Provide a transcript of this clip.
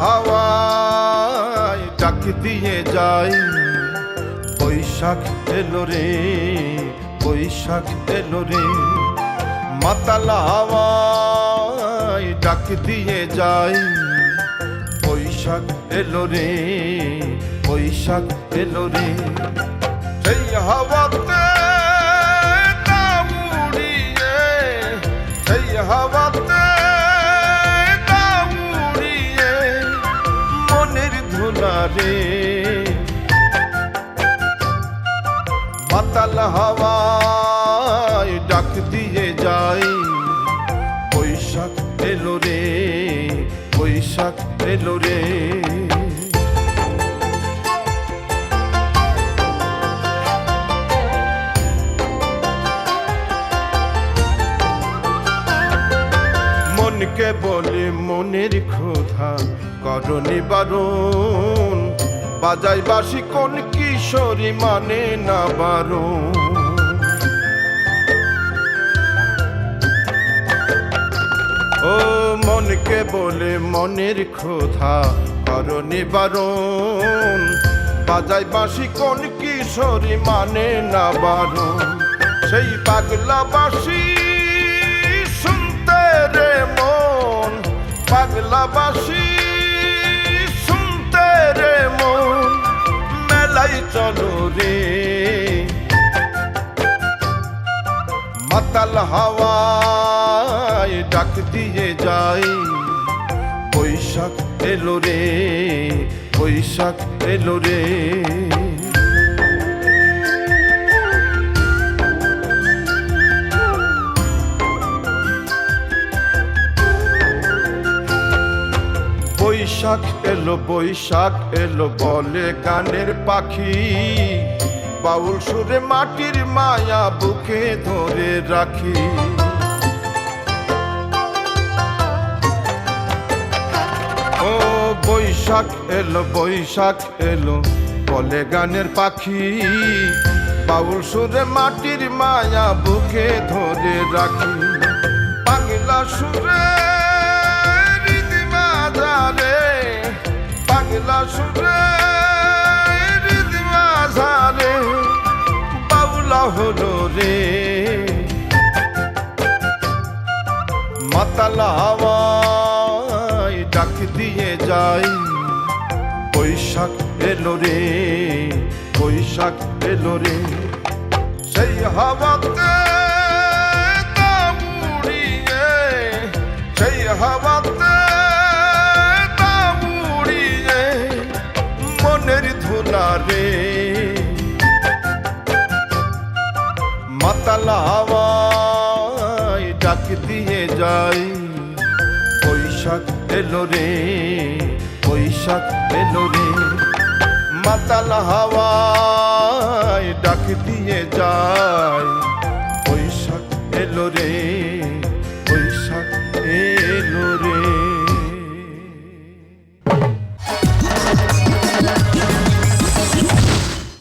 হাওয়ায় ডাক দিয়ে যাই। বৈশাখ এলো রে, বৈশাখ এলো রে। মাতাল হাওয়ায় ডাক দিয়ে যাই। বৈশাখ এলো রে, বৈশাখ এলো রে। সেই হাওয়াতে রে। মাতাল হাওয়ায় ডাক দিয়ে যাই। বৈশাখ এলো রে, বৈশাখ এলো রে। মনকে বলে মনের ক্ষোধা করণে বারণ বাজাই বাসি কোন কিশোরী মানে না বারণ। ও মনকে বলে মনের ক্ষোধা করণে বারণ বাজাই বাসি কোন কিশোরী মানে না বারণ। সেই পাগলা বাসি শুনতে রে মন পাগলা বাসি চলো রে মাতাল হাওয়ায় ডাক দিয়ে যাই। বৈশাখ এলো রে বৈশাখ এলো রে। বৈশাখ এলো বৈশাখ এলো, বলে গানের পাখি। বাউল সুরে মাটির মায়া বুকে ধরে রাখি। ও বৈশাখ এলো বৈশাখ এলো, বলে গানের পাখি। বাউল সুরে মাটির মায়া বুকে ধরে রাখি। পাগলা সুরে হলো রে। মাতালা হাওয়ায় ডাক দিয়ে যাই। বৈশাখ এলো রে, বৈশাখ এলো রে। সেই হাওয়াতে উড়িয়ে সেই হাওয়াতে উড়িয়ে মনের ধুলা রে। মাতালা হাওয়ায় ডাক দিয়ে যাই। বৈশাখ এলো রে, বৈশাখ এলো রে। মাতাল হাওয়ায় ডাক দিয়ে যায়